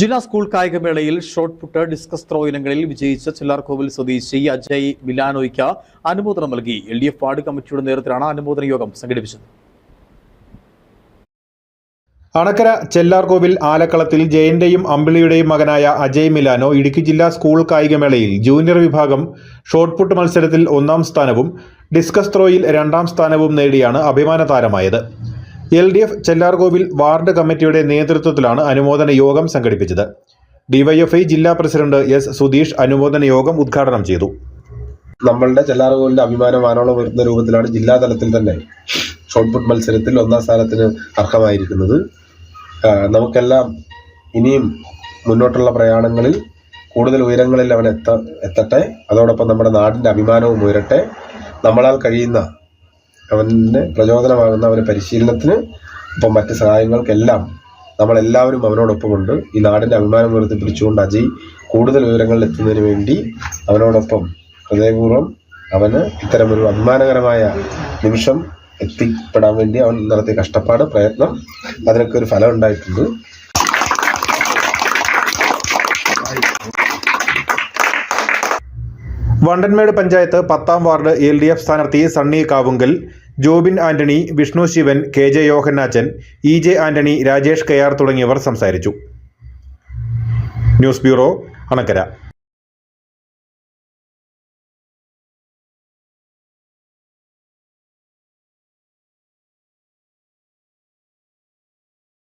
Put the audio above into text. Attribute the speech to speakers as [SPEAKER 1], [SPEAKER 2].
[SPEAKER 1] ജില്ലാ സ്കൂൾ കായികമേളയിൽ shot put discus throw ഇനങ്ങളിൽ വിജയിച്ച ചില്ലാർകോവിൽ സ്വദേശി അജയ് മിലാനോയ്ക്ക് അനുമോദനം നൽകി. എൽ ഡി എഫ് വാർഡ് കമ്മിറ്റിയുടെ നേതൃത്വത്തിലാണ് അനുമോദന യോഗം സംഘടിപ്പിച്ചത്.
[SPEAKER 2] അണക്കര ചെല്ലാർകോവിൽ ആലക്കളത്തിൽ ജയന്റെയും അമ്പിളിയുടെയും മകനായ അജയ് മിലാനോ ഇടുക്കി ജില്ലാ സ്കൂൾ കായികമേളയിൽ ജൂനിയർ വിഭാഗം ഷോട്ട് പുട്ട് മത്സരത്തിൽ ഒന്നാം സ്ഥാനവും ഡിസ്കസ് ത്രോയിൽ രണ്ടാം സ്ഥാനവും നേടിയാണ് അഭിമാന താരമായത് L D F Chellarkovil ward committee നേതൃത്വത്തിലാണ് അനുമോദന യോഗം സംഘടിപ്പിച്ചത്. ഡിവൈഎഫ്ഐ ജില്ലാ പ്രസിഡന്റ് എസ് സുധീഷ് അനുമോദന യോഗം ഉദ്ഘാടനം ചെയ്തു.
[SPEAKER 3] നമ്മളുടെ ചെല്ലാർകോവിലിന്റെ അഭിമാനം ആനോളം വരുന്ന രൂപത്തിലാണ് ജില്ലാ തലത്തിൽ തന്നെ ഷോട്ട് പുട്ട് മത്സരത്തിൽ ഒന്നാം സ്ഥാനത്തിന് അർഹമായിരിക്കുന്നത്. നമുക്കെല്ലാം ഇനിയും മുന്നോട്ടുള്ള പ്രയാണങ്ങളിൽ കൂടുതൽ ഉയരങ്ങളിൽ അവൻ എത്ത എത്തട്ടെ. അതോടൊപ്പം നമ്മുടെ നാടിന്റെ അഭിമാനവും ഉയരട്ടെ. നമ്മളാൽ കഴിയുന്ന അവന് പ്രചോദനമാകുന്ന അവന് പരിശീലനത്തിന് ഒപ്പം മറ്റ് സഹായങ്ങൾക്കെല്ലാം നമ്മളെല്ലാവരും അവനോടൊപ്പമുണ്ട്. ഈ നാടിന്റെ അഭിമാനം ഉയർത്തിപ്പിടിച്ചുകൊണ്ട് അജയ് കൂടുതൽ വിവരങ്ങളിൽ എത്തുന്നതിന് വേണ്ടി അവനോടൊപ്പം ഹൃദയപൂർവം അവന് ഇത്തരമൊരു അഭിമാനകരമായ നിമിഷം എത്തിപ്പെടാൻ വേണ്ടി അവൻ നടത്തിയ കഷ്ടപ്പാട് പ്രയത്നം അതിനൊക്കെ ഒരു ഫലം ഉണ്ടായിട്ടുണ്ട്.
[SPEAKER 2] വണ്ടൻമേട് പഞ്ചായത്ത് പത്താം വാർഡ് എൽ ഡി എഫ് സ്ഥാനാർത്ഥി Sunny Kavungal Jobin Antony Vishnu Sivan K J Yohannachan E J Antony Rajesh K R തുടങ്ങിയവർ സംസാരിച്ചു. News bureau Anakkara.